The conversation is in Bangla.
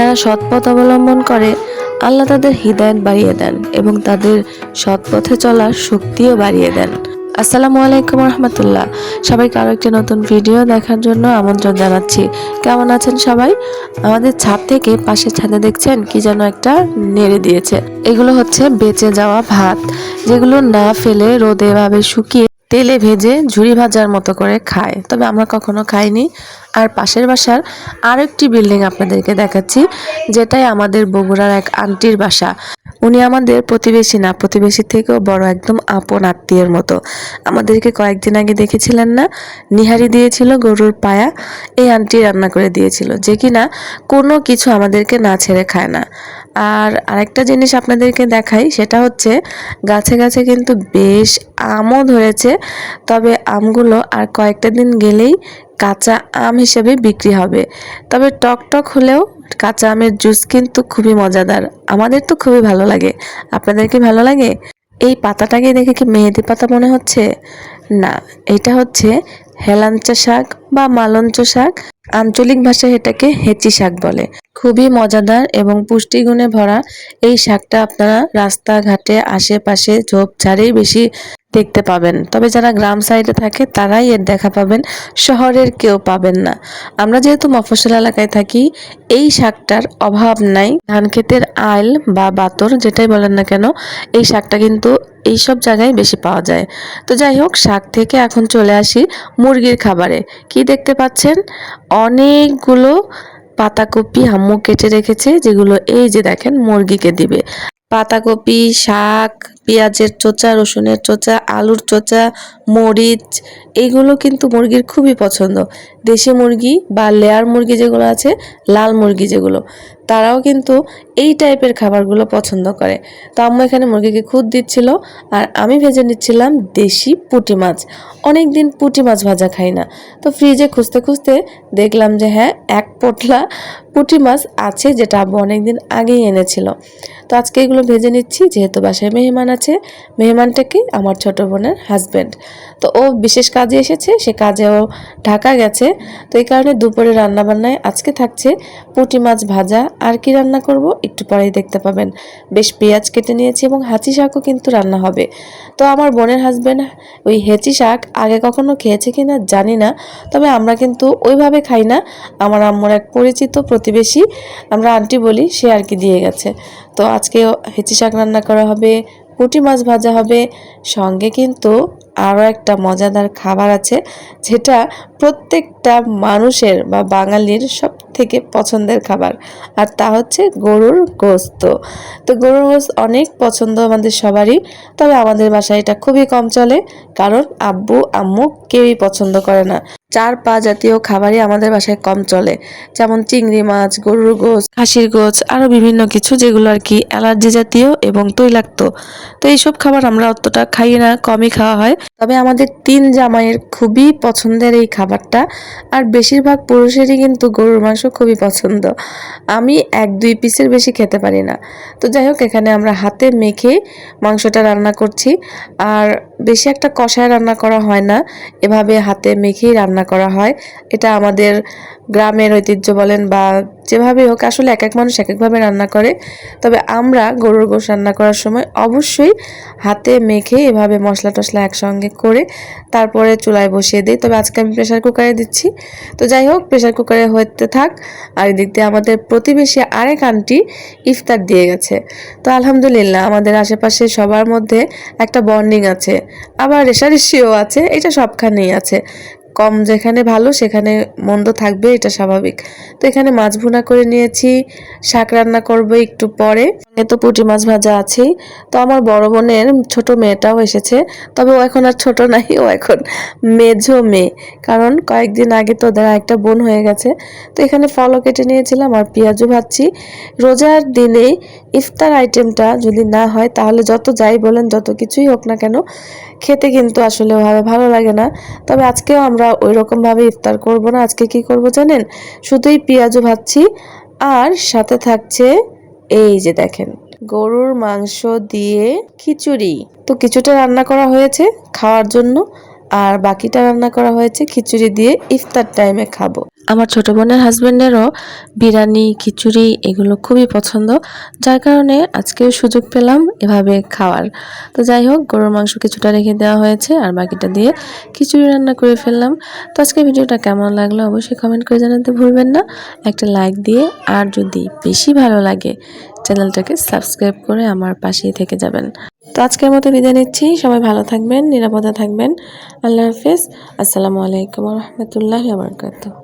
যারা সৎপথ অবলম্বন করে, আল্লাহ তাদের হৃদায়ত বাড়িয়ে দেন এবং তাদের সৎ পথে চলার শক্তিও বাড়িয়ে দেন। আসসালামু আলাইকুম রহমতুল্লাহ। সবাইকে আরও একটি নতুন ভিডিও দেখার জন্য আমন্ত্রণ জানাচ্ছি। কেমন আছেন সবাই? আমাদের ছাদ থেকে পাশের ছাদে দেখছেন কি যেন একটা নেড়ে দিয়েছে। এগুলো হচ্ছে বেঁচে যাওয়া ভাত, যেগুলো না ফেলে রোদে এভাবে শুকিয়ে তেলে ভেজে ঝুড়ি ভাজার মতো করে খায়। তবে আমরা কখনো খাইনি। আর পাশের বাসার আরেকটি বিল্ডিং আপনাদেরকে দেখাচ্ছি, যেটাই আমাদের বগুড়ার এক আন্টির বাসা। উনি আমাদের প্রতিবেশী না, প্রতিবেশী থেকেও বড় একদম আপন আত্মীয়ের মতো। আমাদেরকে কয়েকদিন আগে দেখেছিলেন না? নিহারি দিয়েছিল গরুর পায়া, এই আন্টি রান্না করে দিয়েছিল। যে কিনা কোনো কিছু আমাদেরকে না ছেড়ে খায় না। আর আরেকটা জিনিস আপনাদেরকে দেখাই, সেটা হচ্ছে গাছে গাছে কিন্তু বেশ আমও ধরেছে, তবে আমগুলো আর কয়েকটা দিন গেলেই কাঁচা আম হিসেবে বিক্রি হবে। তবে টক টক হলেও কাঁচা আমের জুস কিন্তু খুবই মজাদার, আমাদের তো খুবই ভালো লাগে। আপনাদের কি ভালো লাগে? এই পাতাটাকে দেখে কি মেহেদি পাতা মনে হচ্ছে? না, এটা হচ্ছে হেলাঞ্চা শাক বা মালঞ্চ শাক আঞ্চলিক ভাষায় এটাকে হেঁচি শাক বলে। খুবই মজাদার এবং পুষ্টিগুণে ভরা এই শাকটা আপনারা রাস্তাঘাটে, আশেপাশে ঝোপঝাড়েই বেশি দেখতে পাবেন। তবে যারা গ্রাম সাইডে থাকে, তারাই এর দেখা পাবেন, শহরের কেউ পাবেন না। আমরা যেহেতু মফস্বল এলাকায় থাকি, এই শাকটার অভাব নাই। ধান ক্ষেতের আইল বা বাতর, যেটাই বলেন না কেন, এই শাকটা কিন্তু এইসব জায়গায় বেশি পাওয়া যায়। তো যাই হোক, শাক থেকে এখন চলে আসি মুরগির খাবারে। কি দেখতে পাচ্ছেন। অনেকগুলো পাতাকপি আম্মু কেটে রেখেছে, যেগুলো এই যে দেখেন মুরগিকে দিবে। পাতাকপি, শাক পেঁয়াজের চোচা, রসুনের চোচা, আলুর চোচা, মরিচ, এইগুলো কিন্তু মুরগির খুবই পছন্দ। দেশি মুরগি বা লেয়ার মুরগি যেগুলো আছে, লাল মুরগি যেগুলো, তারাও কিন্তু এই টাইপের খাবারগুলো পছন্দ করে। তো আম্মু এখানে মুরগিকে খুদ দিচ্ছিল আর আমি ভেজে নিচ্ছিলাম দেশি পুঁটি মাছ। অনেক দিন পুঁটি মাছ ভাজা খাই না। তো ফ্রিজে খুঁজতে খুঁজতে দেখলাম যে হ্যাঁ এক পোটলা পুঁটি মাছ আছে যেটা আব্বু অনেকদিন আগেই এনেছিল। তো আজকে এগুলো ভেজে নিচ্ছি, যেহেতু বাসায় মেহমান আছে মেহমানটাকে আমার ছোট বোনের হাজব্যান্ড তো ও বিশেষ কাজে এসেছে, সে কাজে ও ঢাকা গেছে। তো এই কারণে দুপুরে রান্না বান্নায় আজকে থাকছে পুঁটি মাছ ভাজা। আর কি রান্না করব একটু পরেই দেখতে পাবেন। বেশ পেঁয়াজ কেটে নিয়েছি এবং হাঁচি শাকও কিন্তু রান্না হবে। তো আমার বোনের হাজব্যান্ড ওই হেঁচি শাক আগে কখনো খেয়েছে কিনা জানি না, তবে আমরা কিন্তু ওইভাবে খাই না। আমার আম্মুর এক পরিচিত প্রতিবেশী, আমরা আন্টি বলি, সে আর কি দিয়ে গেছে। তো আজকে হেঁচি শাক রান্না করা হবে। পুঁটি মাছ ভাজা হবে। সঙ্গে কিন্তু আরও একটা মজাদার খাবার আছে, যেটা প্রত্যেকটা মানুষের বা বাঙালির সব থেকে পছন্দের খাবার, আর তা হচ্ছে গরুর গোস্ত। তো গরুর গোস্ত অনেক পছন্দ আমাদের সবারই, তবে আমাদের বাসায় এটা খুবই কম চলে, কারণ আব্বু, আম্মু কেউই পছন্দ করে না। চার পা জাতীয় খাবারই আমাদের বাসায় কম চলে। যেমন চিংড়ি মাছ, গরুর গোছ খাসির গোছ আরও বিভিন্ন কিছু যেগুলো আর কি অ্যালার্জি জাতীয় এবং তৈলাক্ত। তো এইসব খাবার আমরা অতটা খাই না, কমই খাওয়া হয়। তবে আমাদের তিন জামাইয়ের খুবই পছন্দের এই খাবারটা, আর বেশিরভাগ পুরুষেরই কিন্তু গরুর মাংস খুবই পছন্দ। আমি এক দুই পিসের বেশি খেতে পারি না। তো যাই হোক, এখানে আমরা হাতে মেখে মাংসটা রান্না করছি। আর বেশি একটা কষায় রান্না করা হয় না। এভাবে হাতে মেখেই রান্না করা হয়। এটা আমাদের গ্রামের ঐতিহ্য বলেন বা যেভাবে হোক, আসলে এক এক মানুষ এক একভাবে রান্না করে। তবে আমরা গরুর গোশ রান্না করার সময় অবশ্যই হাতে মেখে এভাবে মশলা টশলা একসঙ্গে করে তারপরে চুলায় বসিয়ে দিই। তবে আজকে আমি প্রেশার কুকারে দিচ্ছি। তো যাই হোক প্রেশার কুকারে হতে থাক। আর এদিক দিয়ে আমাদের প্রতিবেশী আরেক আন্টি ইফতার দিয়ে গেছে। তো আলহামদুলিল্লাহ, আমাদের আশেপাশে সবার মধ্যে একটা বন্ডিং আছে। আবার রেশারেশিও আছে, এটা সবখানেই আছে। কম যেখানে ভালো, সেখানে মন্দ থাকবে, এটা স্বাভাবিক। তো এখানে মাছ ভুনা করে নিয়েছি, শাক রান্না করব একটু পরে। তো পুঁটি মাছ ভাজা আছেই তো আমার বড় বোনের ছোট মেয়েটাও এসেছে, তবে ও এখন আর ছোট নাই, ও এখন মেঝো মেয়ে। কারণ কয়েকদিন আগে তো ওদের একটা বোন হয়ে গেছে। তো এখানে ফলও কেটে নিয়েছিলাম আর পেঁয়াজও ভাজছি। রোজার দিনে ইফতার আইটেমটা যদি না হয়, তাহলে যত যাই বলেন, যত কিছুই হোক না কেন খেতে কিন্তু আসলে ওভাবে ভালো লাগে না। তবে আজকেও আমরা ওই রকমভাবে ইফতার করব না। আজকে কি করব জানেন? শুধুই পেঁয়াজও ভাজছি আর সাথে থাকছে এই যে দেখেন, গরুর মাংস দিয়ে খিচুড়ি। তো কিছুটা রান্না করা হয়েছে খাওয়ার জন্য। আর বাকিটা রান্না করা হয়েছে খিচুড়ি দিয়ে ইফতার টাইমে খাব। আমার ছোট বোনের হাজব্যান্ডেরও বিরিয়ানি, খিচুড়ি এগুলো খুবই পছন্দ। যার কারণে আজকেও সুযোগ পেলাম এভাবে খাওয়ার। তো যাই হোক, গরুর মাংস কিছুটা রেখে দেওয়া হয়েছে আর বাকিটা দিয়ে খিচুড়ি রান্না করে ফেললাম। তো আজকে ভিডিওটা কেমন লাগল অবশ্যই কমেন্ট করে জানাতে ভুলবেন না। একটা লাইক দিয়ে আর যদি বেশি ভালো লাগে চ্যানেলটাকে সাবস্ক্রাইব করে আমার পাশেই থেকে যাবেন। তো আজকের মতো বিদায় নিচ্ছি। সবাই ভালো থাকবেন, নিরাপদে থাকবেন। আল্লাহ হাফিজ। আসসালামু আলাইকুম রহমতুল্লাহ বারকাতুহ।